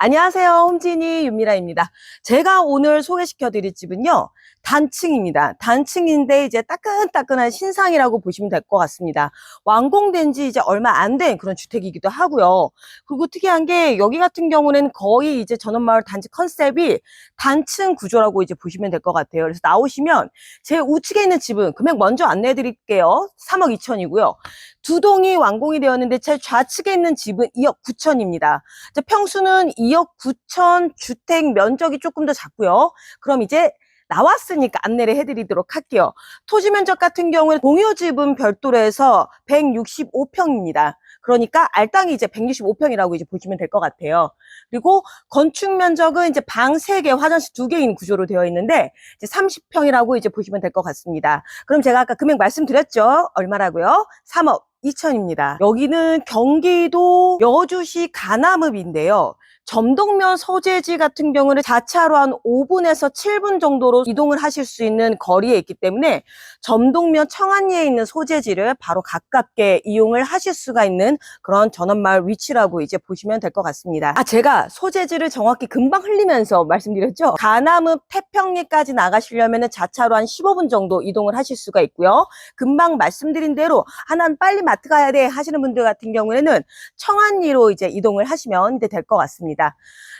안녕하세요. 홈진이 윤미라입니다. 제가 오늘 소개시켜 드릴 집은요. 단층입니다. 단층인데 이제 따끈따끈한 신상이라고 보시면 될 것 같습니다. 완공된 지 이제 얼마 안 된 그런 주택이기도 하고요. 그리고 특이한 게 여기 같은 경우는 거의 이제 전원마을 단지 컨셉이 단층 구조라고 이제 보시면 될 것 같아요. 그래서 나오시면 제 우측에 있는 집은 금액 먼저 안내해 드릴게요. 3억 2천이고요. 두 동이 완공이 되었는데 제 좌측에 있는 집은 2억 9천입니다. 이제 평수는 2억 9천 주택 면적이 조금 더 작고요. 그럼 이제 나왔으니까 안내를 해드리도록 할게요. 토지 면적 같은 경우는 공유집은 별도로 해서 165평입니다. 그러니까 알땅이 이제 165평이라고 이제 보시면 될 것 같아요. 그리고 건축 면적은 이제 방 3개, 화장실 2개인 구조로 되어 있는데 이제 30평이라고 이제 보시면 될 것 같습니다. 그럼 제가 아까 금액 말씀드렸죠? 얼마라고요? 3억 2천입니다. 여기는 경기도 여주시 가남읍인데요. 점동면 소재지 같은 경우는 자차로 한 5분에서 7분 정도로 이동을 하실 수 있는 거리에 있기 때문에 점동면 청안리에 있는 소재지를 바로 가깝게 이용을 하실 수가 있는 그런 전원마을 위치라고 이제 보시면 될 것 같습니다. 아, 제가 소재지를 정확히 금방 흘리면서 말씀드렸죠? 가남읍 태평리까지 나가시려면 자차로 한 15분 정도 이동을 하실 수가 있고요. 금방 말씀드린 대로 하나는 빨리 마트 가야 돼 하시는 분들 같은 경우에는 청안리로 이제 이동을 하시면 될 것 같습니다.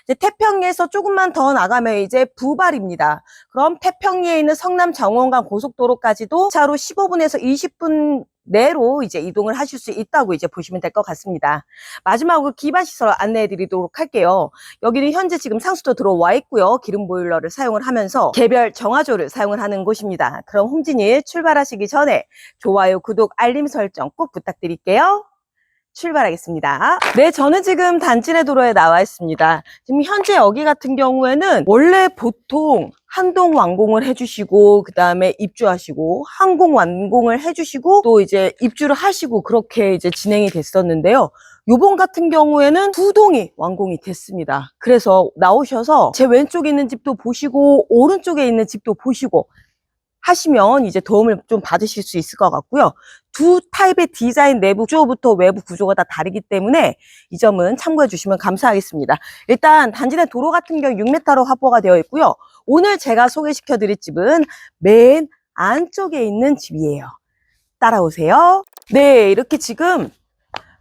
이제 태평리에서 조금만 더 나가면 이제 부발입니다. 그럼 태평리에 있는 성남 정원간 고속도로까지도 차로 15분에서 20분 내로 이제 이동을 하실 수 있다고 이제 보시면 될 것 같습니다. 마지막으로 기반시설 안내해 드리도록 할게요. 여기는 현재 지금 상수도 들어와 있고요. 기름 보일러를 사용을 하면서 개별 정화조를 사용을 하는 곳입니다. 그럼 홈진이 출발하시기 전에 좋아요, 구독, 알림 설정 꼭 부탁드릴게요. 출발하겠습니다. 네, 저는 지금 단진의 도로에 나와 있습니다. 지금 현재 여기 같은 경우에는 원래 보통 한동 완공을 해주시고 그 다음에 입주하시고 항공 완공을 해주시고 또 이제 입주를 하시고 그렇게 이제 진행이 됐었는데요. 요번 같은 경우에는 두 동이 완공이 됐습니다. 그래서 나오셔서 제 왼쪽에 있는 집도 보시고 오른쪽에 있는 집도 보시고 하시면 이제 도움을 좀 받으실 수 있을 것 같고요. 두 타입의 디자인 내부 구조부터 외부 구조가 다 다르기 때문에 이 점은 참고해 주시면 감사하겠습니다. 일단 단지 내 도로 같은 경우 6m로 확보가 되어 있고요. 오늘 제가 소개시켜 드릴 집은 맨 안쪽에 있는 집이에요. 따라오세요. 네, 이렇게 지금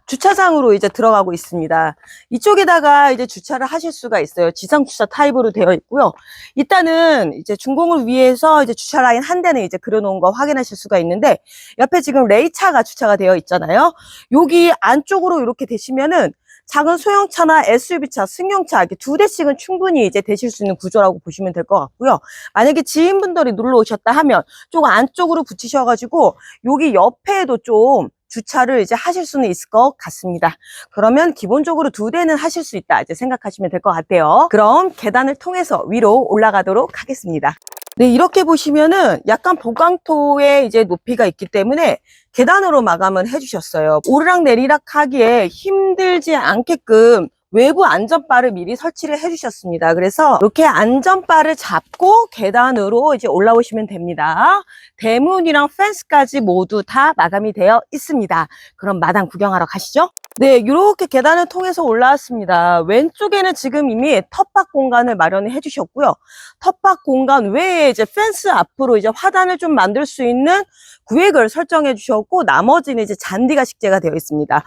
주차장으로 이제 들어가고 있습니다. 이쪽에다가 이제 주차를 하실 수가 있어요. 지상 주차 타입으로 되어 있고요. 일단은 이제 준공을 위해서 이제 주차 라인 한 대는 이제 그려놓은 거 확인하실 수가 있는데 옆에 지금 레이차가 주차가 되어 있잖아요. 여기 안쪽으로 이렇게 되시면은 작은 소형차나 SUV차, 승용차 이렇게 두 대씩은 충분히 이제 되실 수 있는 구조라고 보시면 될 것 같고요. 만약에 지인분들이 놀러 오셨다 하면 좀 안쪽으로 붙이셔가지고 여기 옆에도 좀 주차를 이제 하실 수는 있을 것 같습니다. 그러면 기본적으로 두 대는 하실 수 있다 이제 생각하시면 될 것 같아요. 그럼 계단을 통해서 위로 올라가도록 하겠습니다. 네, 이렇게 보시면은 약간 보강토의 이제 높이가 있기 때문에 계단으로 마감을 해주셨어요. 오르락 내리락 하기에 힘들지 않게끔 외부 안전바를 미리 설치를 해주셨습니다. 그래서 이렇게 안전바를 잡고 계단으로 이제 올라오시면 됩니다. 대문이랑 펜스까지 모두 다 마감이 되어 있습니다. 그럼 마당 구경하러 가시죠. 네, 이렇게 계단을 통해서 올라왔습니다. 왼쪽에는 지금 이미 텃밭 공간을 마련을 해주셨고요. 텃밭 공간 외에 이제 펜스 앞으로 이제 화단을 좀 만들 수 있는 구획을 설정해 주셨고, 나머지는 이제 잔디가 식재가 되어 있습니다.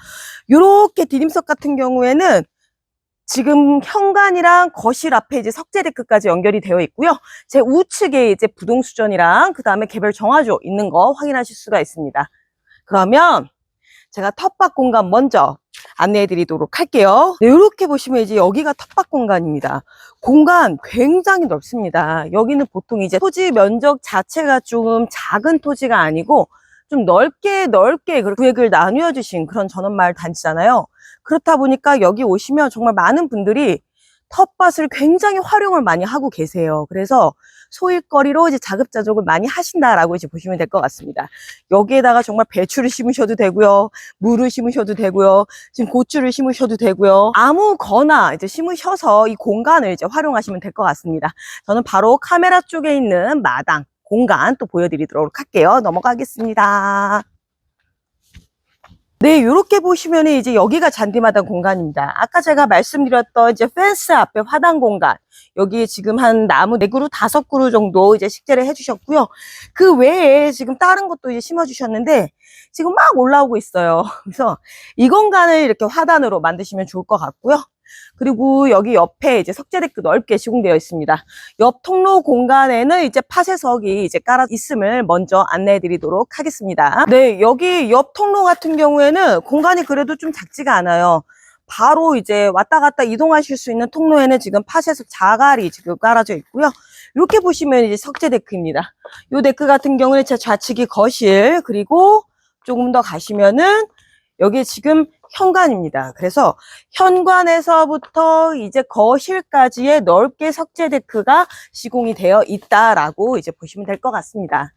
이렇게 디딤석 같은 경우에는 지금 현관이랑 거실 앞에 이제 석재 데크까지 연결이 되어 있고요. 제 우측에 이제 부동 수전이랑 그 다음에 개별 정화조 있는 거 확인하실 수가 있습니다. 그러면 제가 텃밭 공간 먼저 안내해 드리도록 할게요. 네, 이렇게 보시면 이제 여기가 텃밭 공간입니다. 공간 굉장히 넓습니다. 여기는 보통 이제 토지 면적 자체가 좀 작은 토지가 아니고 좀 넓게 넓게 그 구획을 나누어 주신 그런 전원마을 단지잖아요. 그렇다 보니까 여기 오시면 정말 많은 분들이 텃밭을 굉장히 활용을 많이 하고 계세요. 그래서 소일거리로 이제 자급자족을 많이 하신다라고 이제 보시면 될 것 같습니다. 여기에다가 정말 배추를 심으셔도 되고요. 물을 심으셔도 되고요. 지금 고추를 심으셔도 되고요. 아무거나 이제 심으셔서 이 공간을 이제 활용하시면 될 것 같습니다. 저는 바로 카메라 쪽에 있는 마당 공간 또 보여드리도록 할게요. 넘어가겠습니다. 네, 이렇게 보시면 이제 여기가 잔디마당 공간입니다. 아까 제가 말씀드렸던 이제 펜스 앞에 화단 공간. 여기 지금 한 나무 네 그루, 다섯 그루 정도 이제 식재를 해주셨고요. 그 외에 지금 다른 것도 이제 심어주셨는데 지금 막 올라오고 있어요. 그래서 이 공간을 이렇게 화단으로 만드시면 좋을 것 같고요. 그리고 여기 옆에 이제 석재데크 넓게 시공되어 있습니다. 옆 통로 공간에는 이제 파쇄석이 이제 깔아 있음을 먼저 안내해 드리도록 하겠습니다. 네, 여기 옆 통로 같은 경우에는 공간이 그래도 좀 작지가 않아요. 바로 이제 왔다 갔다 이동하실 수 있는 통로에는 지금 파쇄석 자갈이 지금 깔아져 있고요. 이렇게 보시면 이제 석재 데크입니다. 이 데크 같은 경우는 제 좌측이 거실, 그리고 조금 더 가시면은 여기 지금 현관입니다. 그래서 현관에서부터 이제 거실까지의 넓게 석재 데크가 시공이 되어 있다라고 이제 보시면 될 것 같습니다.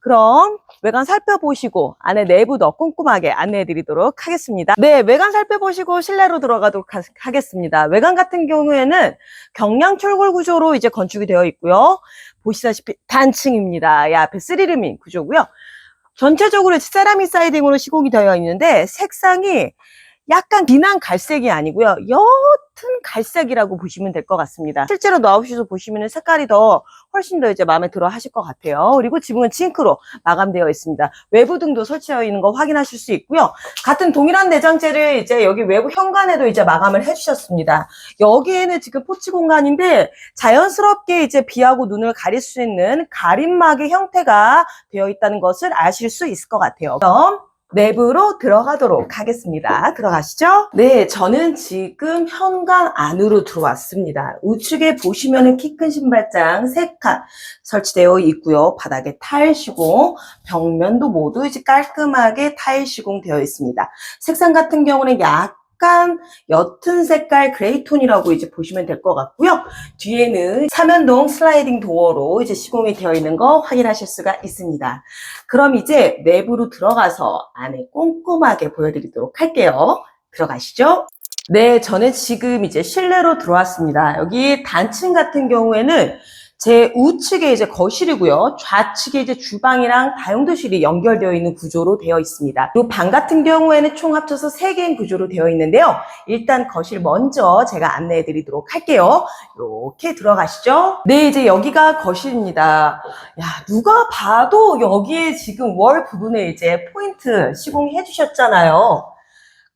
그럼 외관 살펴보시고 안에 내부도 꼼꼼하게 안내해 드리도록 하겠습니다. 네, 외관 살펴보시고 실내로 들어가도록 하, 하겠습니다. 외관 같은 경우에는 경량 철골 구조로 이제 건축이 되어 있고요. 보시다시피 단층입니다. 이 앞에 스리르민 구조고요. 전체적으로 세라믹 사이딩으로 시공이 되어 있는데 색상이 약간 진한 갈색이 아니고요. 옅은 갈색이라고 보시면 될 것 같습니다. 실제로 나오셔서 보시면 색깔이 더 훨씬 더 이제 마음에 들어 하실 것 같아요. 그리고 지붕은 징크로 마감되어 있습니다. 외부 등도 설치되어 있는 거 확인하실 수 있고요. 같은 동일한 내장재를 이제 여기 외부 현관에도 이제 마감을 해주셨습니다. 여기에는 지금 포치 공간인데 자연스럽게 이제 비하고 눈을 가릴 수 있는 가림막의 형태가 되어 있다는 것을 아실 수 있을 것 같아요. 그럼 내부로 들어가도록 하겠습니다. 들어가시죠? 네, 저는 지금 현관 안으로 들어왔습니다. 우측에 보시면은 키 큰 신발장 3칸 설치되어 있고요. 바닥에 타일 시공, 벽면도 모두 이제 깔끔하게 타일 시공되어 있습니다. 색상 같은 경우는 약 간 옅은 색깔 그레이톤이라고 이제 보시면 될 것 같고요. 뒤에는 사면동 슬라이딩 도어로 이제 시공이 되어 있는 거 확인하실 수가 있습니다. 그럼 이제 내부로 들어가서 안에 꼼꼼하게 보여드리도록 할게요. 들어가시죠. 네, 저는 지금 이제 실내로 들어왔습니다. 여기 단층 같은 경우에는 제 우측에 이제 거실이고요. 좌측에 이제 주방이랑 다용도실이 연결되어 있는 구조로 되어 있습니다. 이 방 같은 경우에는 총 합쳐서 3개인 구조로 되어 있는데요. 일단 거실 먼저 제가 안내해 드리도록 할게요. 이렇게 들어가시죠. 네, 이제 여기가 거실입니다. 야, 누가 봐도 여기에 지금 월 부분에 이제 포인트 시공해 주셨잖아요.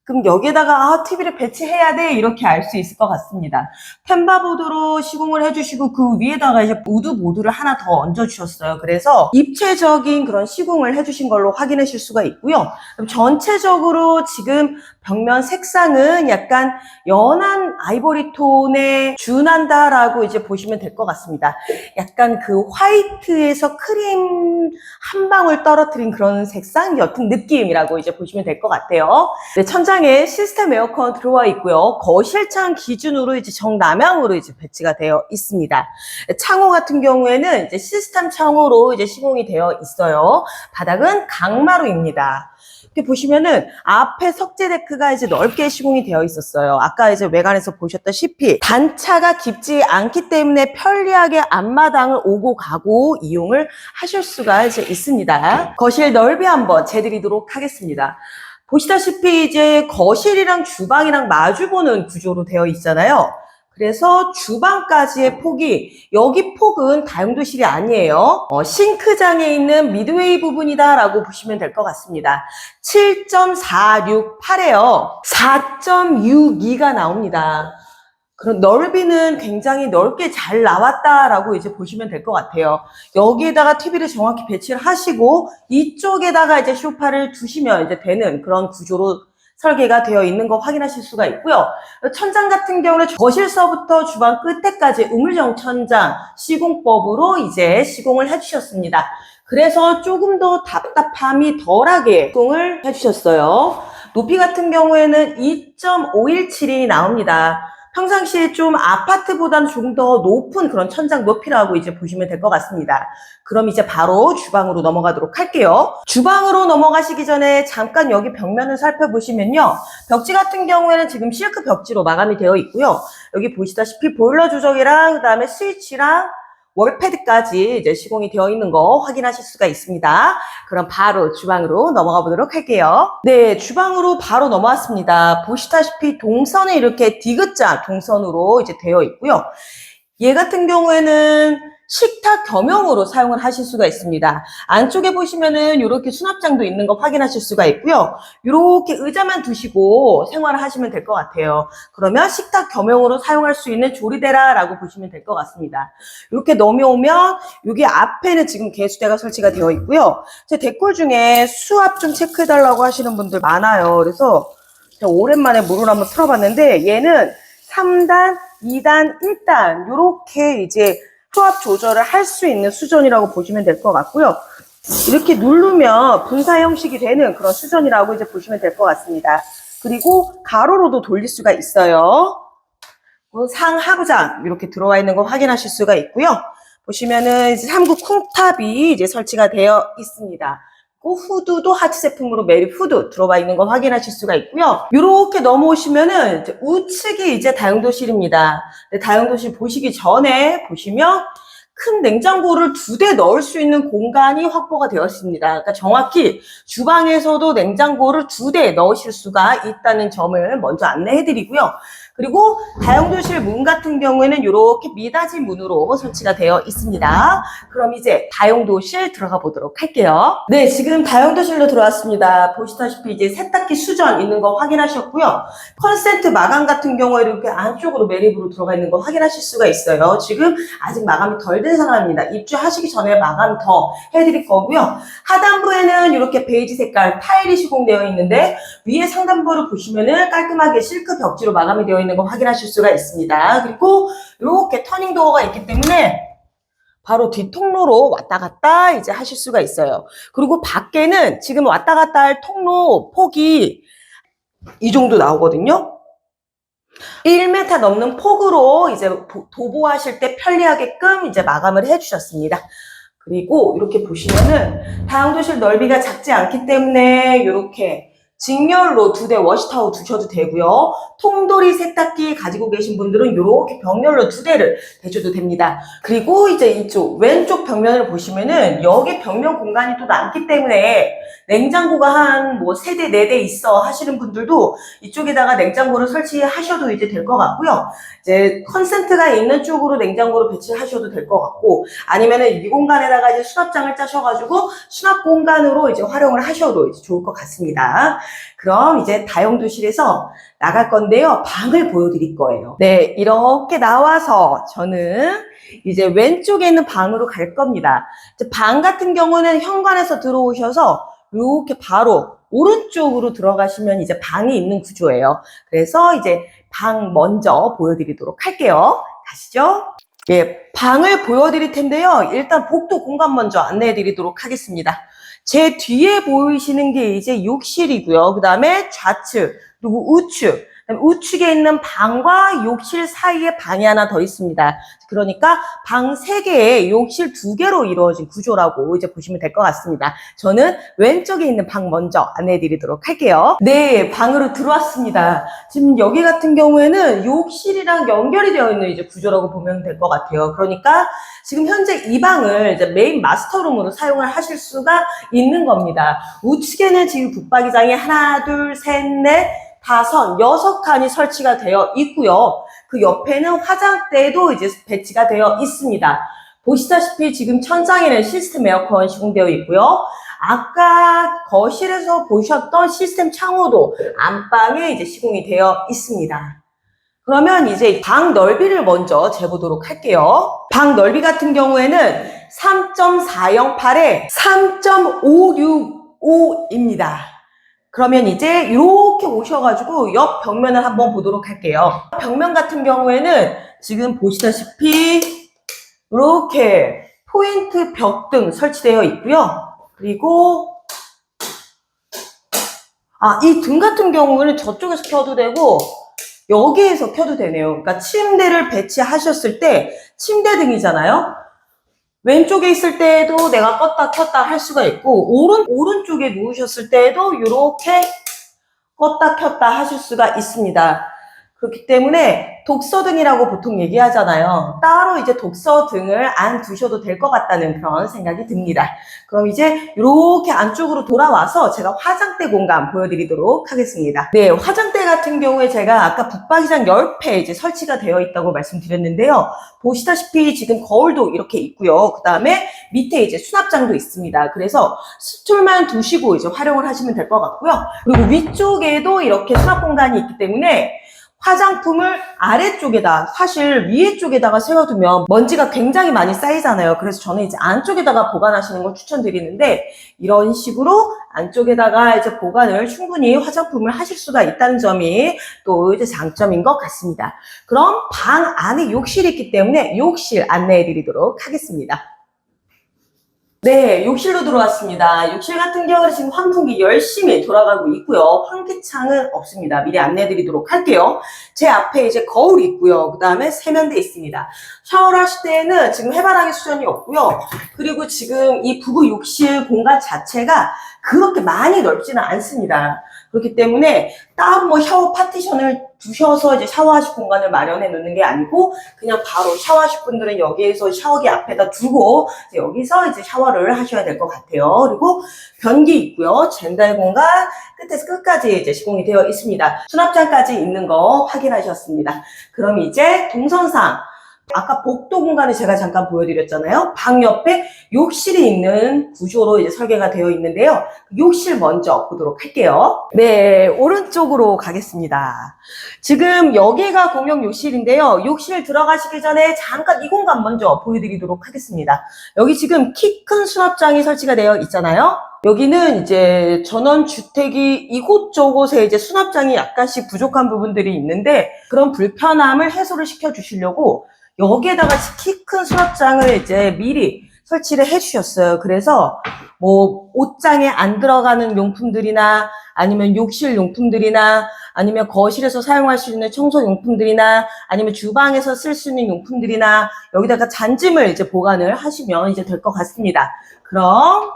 그럼 여기에다가 아, TV를 배치해야 돼 이렇게 알 수 있을 것 같습니다. 템바보드로 시공을 해주시고 그 위에다가 이제 우드 보드를 하나 더 얹어주셨어요. 그래서 입체적인 그런 시공을 해주신 걸로 확인하실 수가 있고요. 그럼 전체적으로 지금 벽면 색상은 약간 연한 아이보리 톤에 준한다라고 이제 보시면 될 것 같습니다. 약간 그 화이트에서 크림 한 방울 떨어뜨린 그런 색상 옅은 느낌이라고 이제 보시면 될 것 같아요. 네, 천장에 시스템 에어컨 들어와 있고요. 거실창 기준으로 이제 정남향으로 이제 배치가 되어 있습니다. 창호 같은 경우에는 이제 시스템 창호로 이제 시공이 되어 있어요. 바닥은 강마루입니다. 이렇게 보시면은 앞에 석재 데크가 이제 넓게 시공이 되어 있었어요. 아까 이제 외관에서 보셨다시피 단차가 깊지 않기 때문에 편리하게 앞마당을 오고 가고 이용을 하실 수가 이제 있습니다. 거실 넓이 한번 재드리도록 하겠습니다. 보시다시피 이제 거실이랑 주방이랑 마주보는 구조로 되어 있잖아요. 그래서 주방까지의 폭이 여기 폭은 다용도실이 아니에요. 어, 싱크장에 있는 미드웨이 부분이다라고 보시면 될 것 같습니다. 7.468에요. 4.62가 나옵니다. 그런 넓이는 굉장히 넓게 잘 나왔다라고 이제 보시면 될 것 같아요. 여기에다가 TV를 정확히 배치를 하시고 이쪽에다가 이제 쇼파를 두시면 이제 되는 그런 구조로 설계가 되어 있는 거 확인하실 수가 있고요. 천장 같은 경우는 거실서부터 주방 끝에까지 우물정 천장 시공법으로 이제 시공을 해주셨습니다. 그래서 조금 더 답답함이 덜하게 시공을 해주셨어요. 높이 같은 경우에는 2.517이 나옵니다. 평상시에 좀 아파트보다는 조금 더 높은 그런 천장 높이라고 이제 보시면 될 것 같습니다. 그럼 이제 바로 주방으로 넘어가도록 할게요. 주방으로 넘어가시기 전에 잠깐 여기 벽면을 살펴보시면요. 벽지 같은 경우에는 지금 실크 벽지로 마감이 되어 있고요. 여기 보시다시피 보일러 조정이랑 그다음에 스위치랑 월패드까지 이제 시공이 되어 있는 거 확인하실 수가 있습니다. 그럼 바로 주방으로 넘어가 보도록 할게요. 네, 주방으로 바로 넘어왔습니다. 보시다시피 동선이 이렇게 디귿자 동선으로 이제 되어 있고요. 얘 같은 경우에는 식탁 겸용으로 사용을 하실 수가 있습니다. 안쪽에 보시면은 이렇게 수납장도 있는 거 확인하실 수가 있고요. 이렇게 의자만 두시고 생활을 하시면 될 것 같아요. 그러면 식탁 겸용으로 사용할 수 있는 조리대라라고 보시면 될 것 같습니다. 이렇게 넘어오면 여기 앞에는 지금 개수대가 설치가 되어 있고요. 제 댓글 중에 수압 좀 체크해달라고 하시는 분들 많아요. 그래서 제가 오랜만에 물을 한번 틀어봤는데 얘는 3단, 2단, 1단 이렇게 이제 수압 조절을 할 수 있는 수전이라고 보시면 될 것 같고요. 이렇게 누르면 분사 형식이 되는 그런 수전이라고 이제 보시면 될 것 같습니다. 그리고 가로로도 돌릴 수가 있어요. 그 상하부장 이렇게 들어와 있는 거 확인하실 수가 있고요. 보시면은 이제 3구 쿵탑이 이제 설치가 되어 있습니다. 그 후드도 하트 제품으로 메리 후드 들어와 있는 거 확인하실 수가 있고요. 이렇게 넘어오시면은 이제 우측이 이제 다용도실입니다. 다용도실 보시기 전에 보시면 큰 냉장고를 두 대 넣을 수 있는 공간이 확보가 되었습니다. 그러니까 정확히 주방에서도 냉장고를 두 대 넣으실 수가 있다는 점을 먼저 안내해 드리고요. 그리고 다용도실 문 같은 경우에는 이렇게 미닫이 문으로 설치가 되어 있습니다. 그럼 이제 다용도실 들어가 보도록 할게요. 네, 지금 다용도실로 들어왔습니다. 보시다시피 이제 세탁기 수전 있는 거 확인하셨고요. 컨센트 마감 같은 경우에 이렇게 안쪽으로 매립으로 들어가 있는 거 확인하실 수가 있어요. 지금 아직 마감이 덜 된 상황입니다. 입주하시기 전에 마감 더 해드릴 거고요. 하단부에는 이렇게 베이지 색깔 타일이 시공되어 있는데 위에 상단부를 보시면은 깔끔하게 실크 벽지로 마감이 되어 있는 거 확인하실 수가 있습니다. 그리고 이렇게 터닝 도어가 있기 때문에 바로 뒷통로로 왔다 갔다 이제 하실 수가 있어요. 그리고 밖에는 지금 왔다 갔다 할 통로 폭이 이 정도 나오거든요. 1m 넘는 폭으로 이제 보- 도보하실 때 편리하게끔 이제 마감을 해주셨습니다. 그리고 이렇게 보시면은 다용도실 넓이가 작지 않기 때문에 이렇게 직렬로 두 대 워시타워 두셔도 되고요. 통돌이 세탁기 가지고 계신 분들은 이렇게 벽면으로 두 대를 대줘도 됩니다. 그리고 이제 이쪽 왼쪽 벽면을 보시면은 여기 벽면 공간이 또 남기 때문에 냉장고가 한 뭐 세 대, 네 대 있어 하시는 분들도 이쪽에다가 냉장고를 설치하셔도 이제 될 것 같고요. 이제 컨센트가 있는 쪽으로 냉장고를 배치하셔도 될 것 같고 아니면은 이 공간에다가 이제 수납장을 짜셔가지고 수납 공간으로 이제 활용을 하셔도 이제 좋을 것 같습니다. 그럼 이제 다용도실에서 나갈 건데요. 방을 보여드릴 거예요. 네, 이렇게 나와서 저는 이제 왼쪽에 있는 방으로 갈 겁니다. 방 같은 경우는 현관에서 들어오셔서 이렇게 바로 오른쪽으로 들어가시면 이제 방이 있는 구조예요. 그래서 이제 방 먼저 보여드리도록 할게요. 가시죠. 예, 방을 보여드릴 텐데요. 일단 복도 공간 먼저 안내해 드리도록 하겠습니다. 제 뒤에 보이시는 게 이제 욕실이고요. 그 다음에 좌측, 그리고 우측, 우측에 있는 방과 욕실 사이에 방이 하나 더 있습니다. 그러니까 방 세개에 욕실 두개로 이루어진 구조라고 이제 보시면 될 것 같습니다. 저는 왼쪽에 있는 방 먼저 안내해 드리도록 할게요. 네, 방으로 들어왔습니다. 지금 여기 같은 경우에는 욕실이랑 연결이 되어 있는 이제 구조라고 보면 될 것 같아요. 그러니까 지금 현재 이 방을 이제 메인 마스터룸으로 사용을 하실 수가 있는 겁니다. 우측에는 지금 붙박이장이 하나, 둘, 셋, 넷, 다섯, 여섯 칸이 설치가 되어 있고요. 그 옆에는 화장대도 이제 배치가 되어 있습니다. 보시다시피 지금 천장에는 시스템 에어컨 시공되어 있고요. 아까 거실에서 보셨던 시스템 창호도 안방에 이제 시공이 되어 있습니다. 그러면 이제 방 넓이를 먼저 재보도록 할게요. 방 넓이 같은 경우에는 3.408에 3.565입니다. 그러면 이제 이렇게 오셔가지고 옆 벽면을 한번 보도록 할게요. 벽면 같은 경우에는 지금 보시다시피 이렇게 포인트 벽 등 설치되어 있고요. 그리고 아, 이 등 같은 경우는 저쪽에서 켜도 되고 여기에서 켜도 되네요. 그러니까 침대를 배치하셨을 때 침대 등이잖아요. 왼쪽에 있을 때에도 내가 껐다 켰다 할 수가 있고 오른 오른쪽에 누우셨을 때에도 이렇게 껐다 켰다 하실 수가 있습니다. 그렇기 때문에 독서 등이라고 보통 얘기하잖아요. 따로 이제 독서 등을 안 두셔도 될 것 같다는 그런 생각이 듭니다. 그럼 이제 이렇게 안쪽으로 돌아와서 제가 화장대 공간 보여드리도록 하겠습니다. 네, 화장대 같은 경우에 제가 아까 붙박이장 10회 이제 설치가 되어 있다고 말씀드렸는데요. 보시다시피 지금 거울도 이렇게 있고요. 그 다음에 밑에 이제 수납장도 있습니다. 그래서 스툴만 두시고 이제 활용을 하시면 될 것 같고요. 그리고 위쪽에도 이렇게 수납 공간이 있기 때문에 화장품을 아래쪽에다 사실 위에 쪽에다가 세워두면 먼지가 굉장히 많이 쌓이잖아요. 그래서 저는 이제 안쪽에다가 보관하시는 걸 추천드리는데 이런 식으로 안쪽에다가 이제 보관을 충분히 화장품을 하실 수가 있다는 점이 또 이제 장점인 것 같습니다. 그럼 방 안에 욕실이 있기 때문에 욕실 안내해 드리도록 하겠습니다. 네, 욕실로 들어왔습니다. 욕실 같은 경우는 지금 환풍기 열심히 돌아가고 있고요. 환기창은 없습니다. 미리 안내해 드리도록 할게요. 제 앞에 이제 거울이 있고요. 그 다음에 세면대 있습니다. 샤워를 하실 때에는 지금 해바라기 수전이 없고요. 그리고 지금 이 부부 욕실 공간 자체가 그렇게 많이 넓지는 않습니다. 그렇기 때문에 따로 뭐 샤워 파티션을 두셔서 이제 샤워하실 공간을 마련해 놓는 게 아니고 그냥 바로 샤워하실 분들은 여기에서 샤워기 앞에다 두고 이제 여기서 이제 샤워를 하셔야 될 것 같아요. 그리고 변기 있고요. 젠달 공간 끝에서 끝까지 이제 시공이 되어 있습니다. 수납장까지 있는 거 확인하셨습니다. 그럼 이제 동선상 아까 복도 공간을 제가 잠깐 보여드렸잖아요. 방 옆에 욕실이 있는 구조로 이제 설계가 되어 있는데요. 욕실 먼저 보도록 할게요. 네, 오른쪽으로 가겠습니다. 지금 여기가 공용 욕실인데요. 욕실 들어가시기 전에 잠깐 이 공간 먼저 보여드리도록 하겠습니다. 여기 지금 키 큰 수납장이 설치가 되어 있잖아요. 여기는 이제 전원 주택이 이곳저곳에 이제 수납장이 약간씩 부족한 부분들이 있는데 그런 불편함을 해소를 시켜 주시려고 여기에다가 키 큰 수납장을 이제 미리 설치를 해 주셨어요. 그래서 뭐 옷장에 안 들어가는 용품들이나 아니면 욕실 용품들이나 아니면 거실에서 사용할 수 있는 청소 용품들이나 아니면 주방에서 쓸 수 있는 용품들이나 여기다가 잔짐을 이제 보관을 하시면 이제 될 것 같습니다. 그럼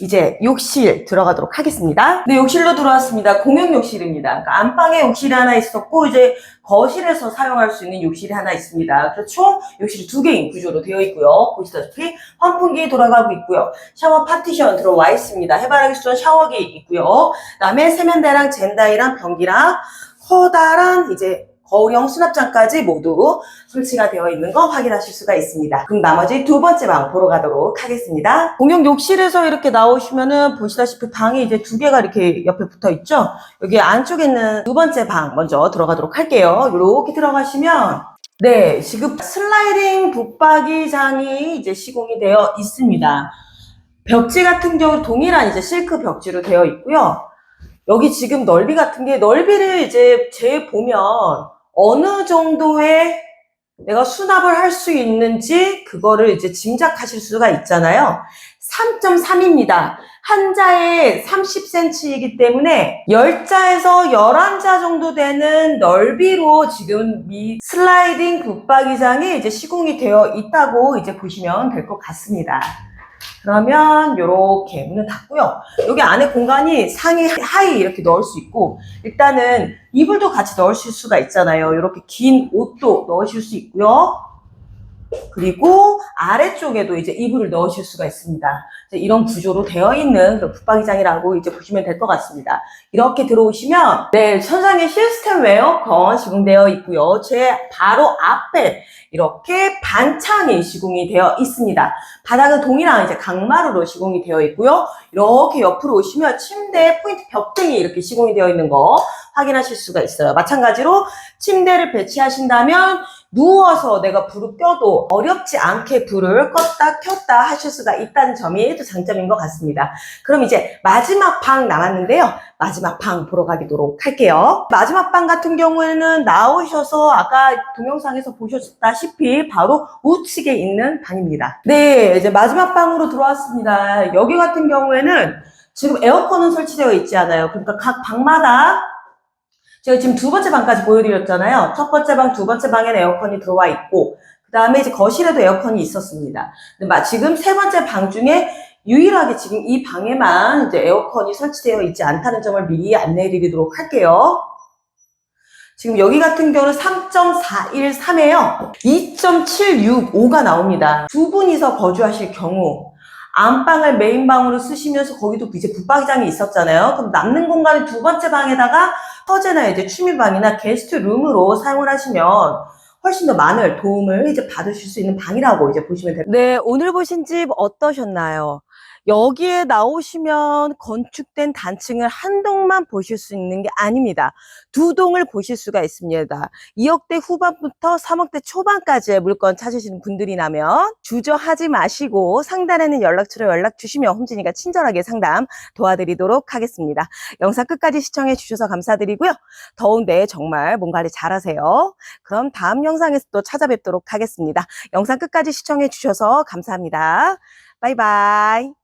이제 욕실 들어가도록 하겠습니다. 네, 욕실로 들어왔습니다. 공용 욕실입니다. 그러니까 안방에 욕실이 하나 있었고 이제 거실에서 사용할 수 있는 욕실이 하나 있습니다. 총 욕실이 두 개인 구조로 되어 있고요. 보시다시피 환풍기 돌아가고 있고요. 샤워 파티션 들어와 있습니다. 해바라기 수전 샤워기 있고요. 그다음에 세면대랑 젠다이랑 변기랑 커다란 이제 거울형 수납장까지 모두 설치가 되어 있는 거 확인하실 수가 있습니다. 그럼 나머지 두 번째 방 보러 가도록 하겠습니다. 공용 욕실에서 이렇게 나오시면은 보시다시피 방이 이제 두 개가 이렇게 옆에 붙어 있죠? 여기 안쪽에 있는 두 번째 방 먼저 들어가도록 할게요. 이렇게 들어가시면 네, 지금 슬라이딩 붙박이장이 이제 시공이 되어 있습니다. 벽지 같은 경우 동일한 이제 실크 벽지로 되어 있고요. 여기 지금 넓이 같은 게 넓이를 이제 재 보면 어느 정도의 내가 수납을 할 수 있는지 그거를 이제 짐작하실 수가 있잖아요. 3.3입니다. 한 자에 30cm이기 때문에 10자에서 11자 정도 되는 넓이로 지금 이 슬라이딩 붙박이장이 이제 시공이 되어 있다고 이제 보시면 될 것 같습니다. 그러면 이렇게 문을 닫고요. 여기 안에 공간이 상의 하의 이렇게 넣을 수 있고 일단은 이불도 같이 넣으실 수가 있잖아요. 이렇게 긴 옷도 넣으실 수 있고요. 그리고 아래쪽에도 이제 이불을 넣으실 수가 있습니다. 이런 구조로 되어 있는 그런 붙박이장이라고 이제 보시면 될 것 같습니다. 이렇게 들어오시면 네 천장에 시스템 웨어컨 시공되어 있고요. 제 바로 앞에 이렇게 반창이 시공이 되어 있습니다. 바닥은 동일한 이제 강마루로 시공이 되어 있고요. 이렇게 옆으로 오시면 침대 포인트 벽등이 이렇게 시공이 되어 있는 거 확인하실 수가 있어요. 마찬가지로 침대를 배치하신다면 누워서 내가 불을 껴도 어렵지 않게 불을 껐다 켰다 하실 수가 있다는 점이 또 장점인 것 같습니다. 그럼 이제 마지막 방 남았는데요. 마지막 방 보러 가도록 할게요. 마지막 방 같은 경우에는 나오셔서 아까 동영상에서 보셨다시피 바로 우측에 있는 방입니다. 네, 이제 마지막 방으로 들어왔습니다. 여기 같은 경우에는 지금 에어컨은 설치되어 있지 않아요. 그러니까 각 방마다 제가 지금 두 번째 방까지 보여드렸잖아요. 첫 번째 방, 두 번째 방에는 에어컨이 들어와 있고, 그 다음에 이제 거실에도 에어컨이 있었습니다. 근데 막 지금 세 번째 방 중에 유일하게 지금 이 방에만 이제 에어컨이 설치되어 있지 않다는 점을 미리 안내해 드리도록 할게요. 지금 여기 같은 경우는 3.413에요. 2.765가 나옵니다. 두 분이서 거주하실 경우 안방을 메인방으로 쓰시면서 거기도 이제 붙박이장이 있었잖아요. 그럼 남는 공간을 두 번째 방에다가 서재나 이제 취미방이나 게스트 룸으로 사용을 하시면 훨씬 더 많은 도움을 이제 받으실 수 있는 방이라고 이제 보시면 됩니다. 네, 오늘 보신 집 어떠셨나요? 여기에 나오시면 건축된 단층을 한 동만 보실 수 있는 게 아닙니다. 두 동을 보실 수가 있습니다. 2억대 후반부터 3억대 초반까지의 물건 찾으시는 분들이라면 주저하지 마시고 상단에는 연락처로 연락 주시면 홈진이가 친절하게 상담 도와드리도록 하겠습니다. 영상 끝까지 시청해 주셔서 감사드리고요. 더운데 정말 몸 관리 잘하세요. 그럼 다음 영상에서 또 찾아뵙도록 하겠습니다. 영상 끝까지 시청해 주셔서 감사합니다. 바이바이.